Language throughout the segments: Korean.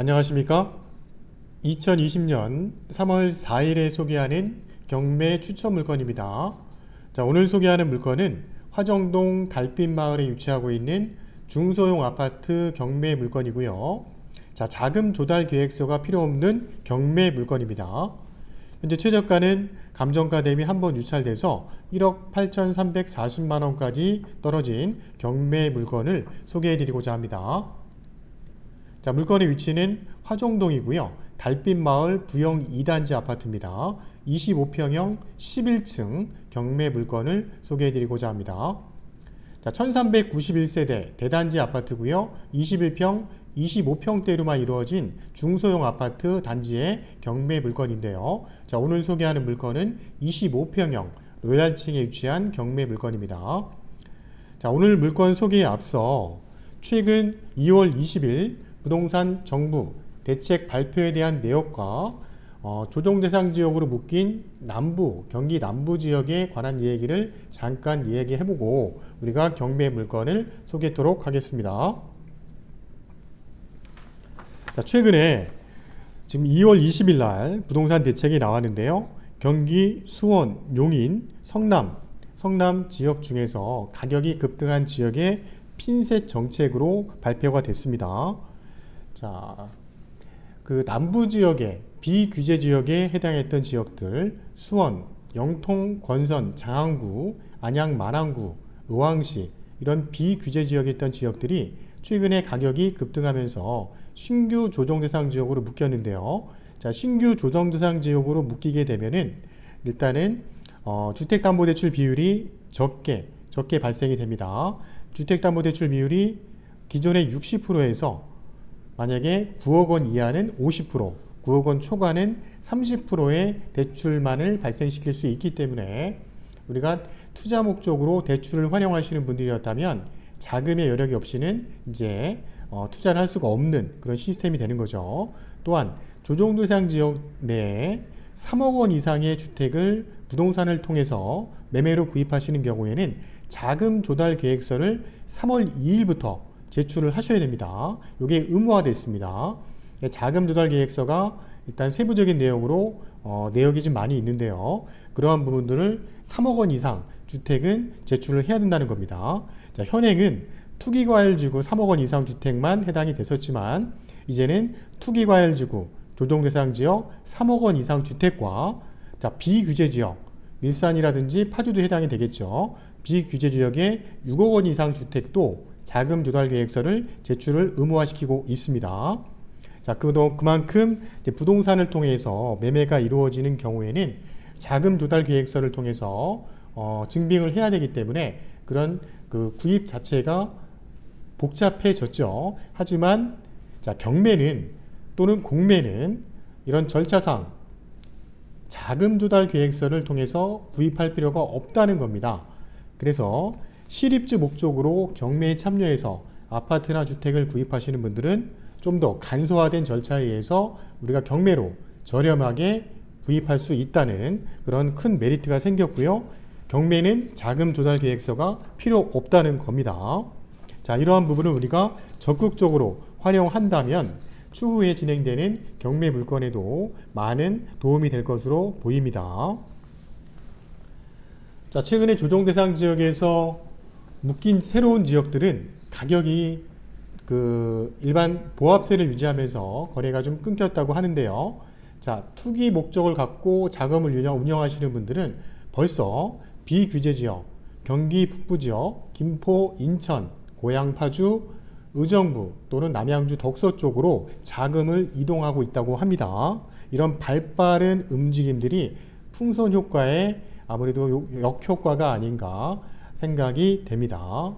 안녕하십니까? 2020년 3월 4일에 소개하는 경매 추천 물건입니다. 자, 오늘 소개하는 물건은 화정동 달빛마을에 위치하고 있는 중소형 아파트 경매 물건이고요. 자, 자금 조달 계획서가 필요 없는 경매 물건입니다. 현재 최저가는 감정가 대비 한 번 유찰돼서 1억 8,340만 원까지 떨어진 경매 물건을 소개해 드리고자 합니다. 자, 물건의 위치는 화정동이고요. 달빛마을 부영 2단지 아파트입니다. 25평형 11층 경매 물건을 소개해 드리고자 합니다. 자, 1391세대 대단지 아파트고요. 21평 25평대로만 이루어진 중소형 아파트 단지의 경매 물건인데요. 자, 오늘 소개하는 물건은 25평형 로얄층에 위치한 경매 물건입니다. 자, 오늘 물건 소개에 앞서 최근 2월 20일 부동산 정부 대책 발표에 대한 내역과 어, 조정 대상 지역으로 묶인 남부 경기 남부 지역에 관한 얘기를 잠깐 이야기해보고 우리가 경매 물건을 소개하도록 하겠습니다. 자, 최근에 지금 2월 20일 날 부동산 대책이 나왔는데요. 경기, 수원, 용인, 성남, 성남 지역 중에서 가격이 급등한 지역의 핀셋 정책으로 발표가 됐습니다. 자, 그 남부 지역에 비규제 지역에 해당했던 지역들 수원, 영통, 권선, 장안구, 안양, 만안구, 의왕시 이런 비규제 지역에 있던 지역들이 최근에 가격이 급등하면서 신규 조정 대상 지역으로 묶였는데요. 자, 신규 조정 대상 지역으로 묶이게 되면은 일단은 어, 주택담보대출 비율이 적게 적게 발생이 됩니다. 주택담보대출 비율이 기존의 60%에서 만약에 9억 원 이하는 50%, 9억 원 초과는 30%의 대출만을 발생시킬 수 있기 때문에 우리가 투자 목적으로 대출을 활용하시는 분들이었다면 자금의 여력이 없이는 이제 어, 투자를 할 수가 없는 그런 시스템이 되는 거죠. 또한 조정도상 지역 내에 3억 원 이상의 주택을 부동산을 통해서 매매로 구입하시는 경우에는 자금 조달 계획서를 3월 2일부터 제출을 하셔야 됩니다. 이게 의무화되어 있습니다. 자금 조달 계획서가 일단 세부적인 내용으로 어, 내역이 좀 많이 있는데요. 그러한 부분들을 3억 원 이상 주택은 제출을 해야 된다는 겁니다. 자, 현행은 투기과열지구 3억 원 이상 주택만 해당이 됐었지만 이제는 투기과열지구 조정대상 지역 3억 원 이상 주택과 자, 비규제 지역 일산이라든지 파주도 해당이 되겠죠. 비규제 지역의 6억 원 이상 주택도 자금 조달 계획서를 제출을 의무화시키고 있습니다. 자, 그만큼 부동산을 통해서 매매가 이루어지는 경우에는 자금 조달 계획서를 통해서 어, 증빙을 해야 되기 때문에 그런 그 구입 자체가 복잡해졌죠. 하지만 자, 경매는 또는 공매는 이런 절차상 자금 조달 계획서를 통해서 구입할 필요가 없다는 겁니다. 그래서 실입주 목적으로 경매에 참여해서 아파트나 주택을 구입하시는 분들은 좀 더 간소화된 절차에 의해서 우리가 경매로 저렴하게 구입할 수 있다는 그런 큰 메리트가 생겼고요. 경매는 자금 조달 계획서가 필요 없다는 겁니다. 자, 이러한 부분을 우리가 적극적으로 활용한다면 추후에 진행되는 경매 물건에도 많은 도움이 될 것으로 보입니다. 자, 최근에 조정 대상 지역에서 묶인 새로운 지역들은 가격이 그 일반 보합세를 유지하면서 거래가 좀 끊겼다고 하는데요. 자, 투기 목적을 갖고 자금을 운영, 운영 하시는 분들은 벌써 비규제 지역, 경기 북부 지역, 김포, 인천, 고양 파주, 의정부 또는 남양주 덕서 쪽으로 자금을 이동하고 있다고 합니다. 이런 발빠른 움직임들이 풍선 효과에 아무래도 역효과가 아닌가 생각이 됩니다.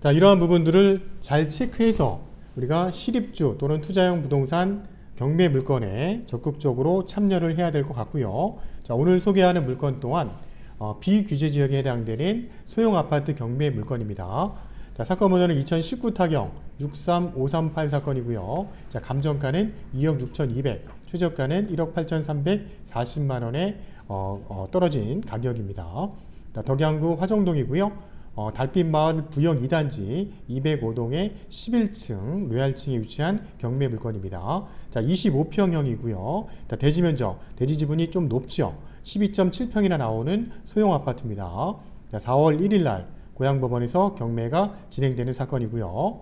자, 이러한 부분들을 잘 체크해서 우리가 실입주 또는 투자형 부동산 경매 물건에 적극적으로 참여를 해야 될 것 같고요. 자, 오늘 소개하는 물건 또한 어, 비규제 지역에 해당되는 소형 아파트 경매 물건입니다. 자, 사건 번호는 2019 타경 63538 사건이고요. 자, 감정가는 2억 6,200, 최저가는 1억 8,340만 원에 어, 어, 떨어진 가격입니다. 자, 덕양구 화정동이고요. 어, 달빛마을 부영 2단지 205동의 11층 로얄층에 위치한 경매 물건입니다. 자, 25평형이고요. 자, 대지 면적, 대지 지분이 좀 높죠. 12.7평이나 나오는 소형 아파트입니다. 자, 4월 1일 날 고양법원에서 경매가 진행되는 사건이고요.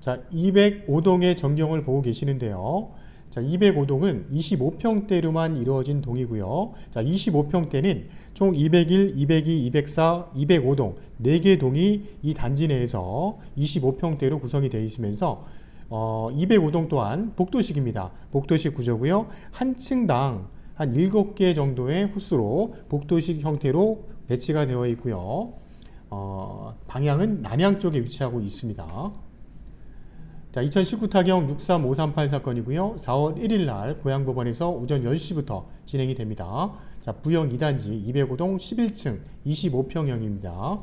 자, 205동의 전경을 보고 계시는데요. 자, 205동은 25평대로만 이루어진 동이고요. 자, 25평대는 총 201, 202, 204, 205동 4개 동이 이 단지 내에서 25평대로 구성이 되어 있으면서 어, 205동 또한 복도식입니다. 복도식 구조고요. 한 층당 한 7개 정도의 호수로 복도식 형태로 배치가 되어 있고요. 어, 방향은 남향 쪽에 위치하고 있습니다. 자, 2019 타경 63538 사건이고요. 4월 1일 날 고양법원에서 오전 10시부터 진행이 됩니다. 자, 부영 2단지 205동 11층 25평형입니다.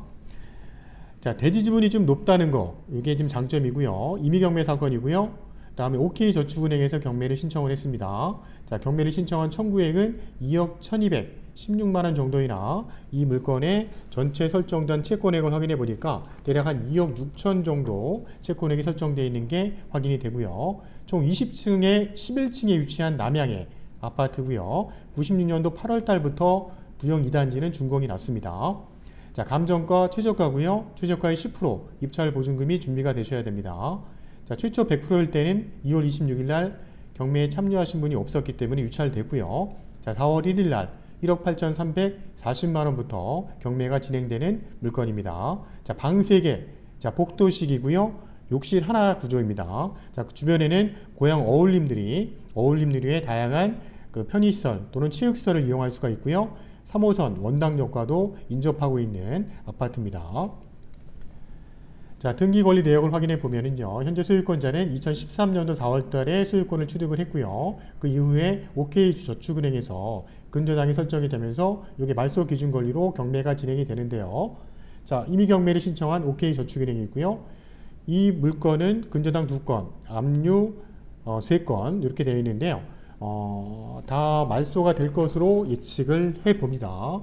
자, 대지 지분이 좀 높다는 거. 이게 지금 장점이고요. 임의 경매 사건이고요. 다음에 OK 저축은행에서 경매를 신청을 했습니다. 자, 경매를 신청한 청구액은 2억 1,216만 원 정도이나 이 물건의 전체 설정된 채권액을 확인해 보니까 대략 한 2억 6천 정도 채권액이 설정되어 있는 게 확인이 되고요. 총 20층에 11층에 위치한 남양의 아파트고요. 96년도 8월 달부터 부영 2단지는 준공이 났습니다. 자, 감정가 최저가고요. 최저가의 10% 입찰 보증금이 준비가 되셔야 됩니다. 자, 최초 100%일 때는 2월 26일 날 경매에 참여하신 분이 없었기 때문에 유찰됐고요. 자, 4월 1일 날 1억 8,340만 원부터 경매가 진행되는 물건입니다. 자, 방 3개. 자, 복도식이고요. 욕실 하나 구조입니다. 자, 그 주변에는 고향 어울림들이 어울림들의 다양한 그 편의시설 또는 체육시설을 이용할 수가 있고요. 3호선 원당역과도 인접하고 있는 아파트입니다. 자, 등기 권리 내역을 확인해 보면은요. 현재 소유권자는 2013년도 4월 달에 소유권을 취득을 했고요. 그 이후에 OK 저축은행에서 근저당이 설정이 되면서 이게 말소 기준 권리로 경매가 진행이 되는데요. 자, 이미 경매를 신청한 OK 저축은행이고요. 이 물건은 근저당 두 건, 압류 어, 세건 이렇게 되어 있는데요. 어, 다 말소가 될 것으로 예측을 해 봅니다.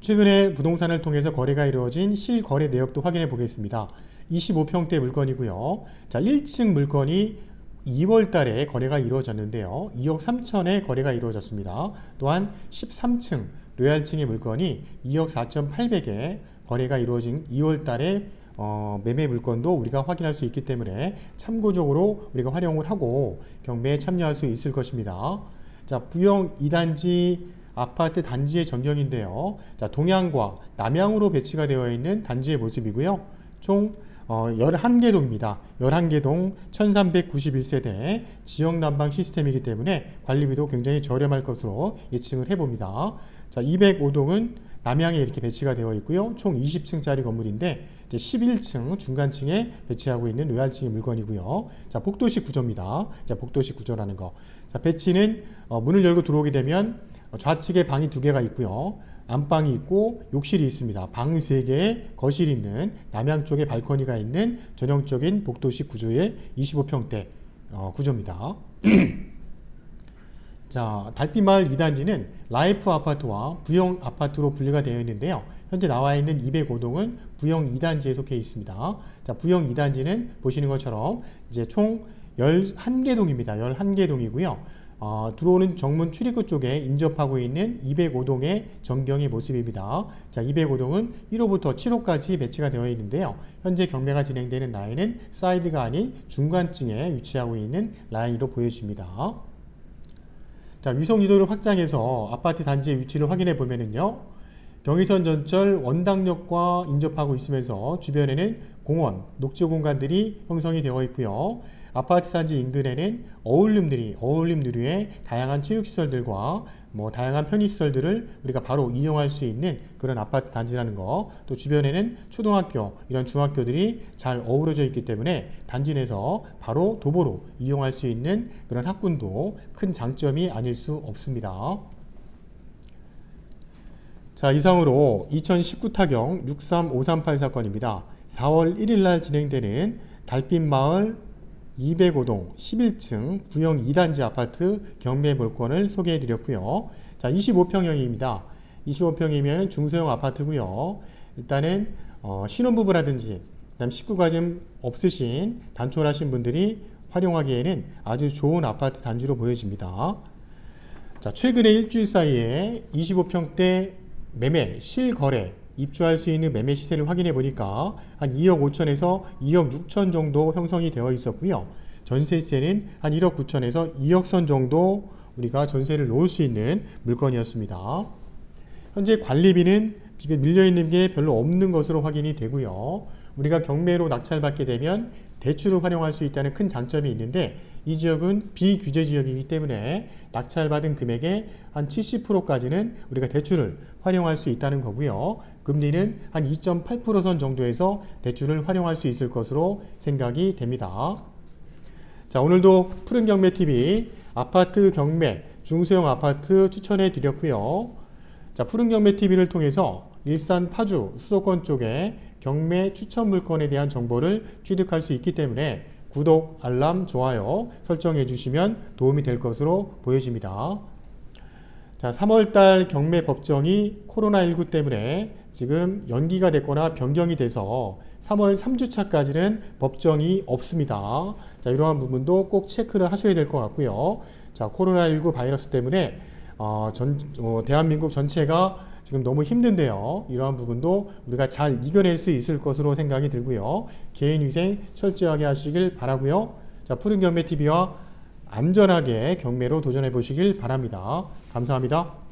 최근에 부동산을 통해서 거래가 이루어진 실거래 내역도 확인해 보겠습니다. 25평대 물건이고요. 자, 1층 물건이 2월 달에 거래가 이루어졌는데요. 2억 3천에 거래가 이루어졌습니다. 또한 13층 로얄층의 물건이 2억 4,800에 거래가 이루어진 2월 달에 어, 매매 물건도 우리가 확인할 수 있기 때문에 참고적으로 우리가 활용을 하고 경매에 참여할 수 있을 것입니다. 자, 부영 2단지 아파트 단지의 전경인데요. 자, 동향과 남향으로 배치가 되어 있는 단지의 모습이고요. 총 어, 11개 동입니다. 11개 동 1391세대 지역 난방 시스템이기 때문에 관리비도 굉장히 저렴할 것으로 예측을 해봅니다. 자, 205동은 남향에 이렇게 배치가 되어 있고요. 총 20층짜리 건물인데 이제 11층 중간층에 배치하고 있는 로얄층의 물건이고요. 자, 복도식 구조입니다. 자, 복도식 구조라는 거. 자, 배치는 어, 문을 열고 들어오게 되면 좌측에 방이 두 개가 있고요. 안방이 있고 욕실이 있습니다. 방 세 개에 거실이 있는 남양 쪽에 발코니가 있는 전형적인 복도식 구조의 25평대 어, 구조입니다. 자, 달빛마을 2단지는 라이프 아파트와 부영 아파트로 분리가 되어 있는데요. 현재 나와 있는 205동은 부영 2단지에 속해 있습니다. 자, 부영 2단지는 보시는 것처럼 이제 총 11개 동입니다. 11개 동이고요. 어, 들어오는 정문 출입구 쪽에 인접하고 있는 205동의 전경의 모습입니다. 자, 205동은 1호부터 7호까지 배치가 되어 있는데요. 현재 경매가 진행되는 라인은 사이드가 아닌 중간층에 위치하고 있는 라인으로 보여집니다. 자, 위성 유도를 확장해서 아파트 단지의 위치를 확인해 보면은요. 경의선 전철 원당역과 인접하고 있으면서 주변에는 공원, 녹지 공간들이 형성이 되어 있고요. 아파트 단지 인근에는 어울림들이 어울림들의 다양한 체육시설들과 뭐 다양한 편의시설들을 우리가 바로 이용할 수 있는 그런 아파트 단지라는 거. 또 주변에는 초등학교 이런 중학교들이 잘 어우러져 있기 때문에 단지 내에서 바로 도보로 이용할 수 있는 그런 학군도 큰 장점이 아닐 수 없습니다. 자 이상으로 2019 타경 63538 사건입니다. 4월 1일 날 진행되는 달빛마을 205동 11층 부영 2단지 아파트 경매 물건을 소개해 드렸고요. 자, 25평형입니다. 25평이면 중소형 아파트고요. 일단은 어, 신혼부부라든지 그다음 식구가 좀 없으신 단촐하신 분들이 활용하기에는 아주 좋은 아파트 단지로 보여집니다. 자, 최근에 일주일 사이에 25평대 매매 실거래 입주할 수 있는 매매 시세를 확인해 보니까 한 2억 5천에서 2억 6천 정도 형성이 되어 있었고요. 전세세는 한 1억 9천에서 2억 선 정도 우리가 전세를 놓을 수 있는 물건이었습니다. 현재 관리비는 비가 밀려 있는 게 별로 없는 것으로 확인이 되고요. 우리가 경매로 낙찰받게 되면 대출을 활용할 수 있다는 큰 장점이 있는데 이 지역은 비규제 지역이기 때문에 낙찰받은 금액의 한 70%까지는 우리가 대출을 활용할 수 있다는 거고요. 금리는 한 2.8%선 정도에서 대출을 활용할 수 있을 것으로 생각이 됩니다. 자, 오늘도 푸른 경매 TV 아파트 경매 중소형 아파트 추천해 드렸고요. 자, 푸른 경매 TV를 통해서 일산 파주 수도권 쪽에 경매 추천 물건에 대한 정보를 취득할 수 있기 때문에 구독, 알람, 좋아요 설정해 주시면 도움이 될 것으로 보여집니다. 자, 3월달 경매 법정이 코로나19 때문에 지금 연기가 됐거나 변경이 돼서 3월 3주차까지는 법정이 없습니다. 자, 이러한 부분도 꼭 체크를 하셔야 될 것 같고요. 자, 코로나19 바이러스 때문에 어, 전, 어, 대한민국 전체가 지금 너무 힘든데요. 이러한 부분도 우리가 잘 이겨낼 수 있을 것으로 생각이 들고요. 개인 위생 철저하게 하시길 바라고요. 자, 푸른 경매 TV와 안전하게 경매로 도전해 보시길 바랍니다. 감사합니다.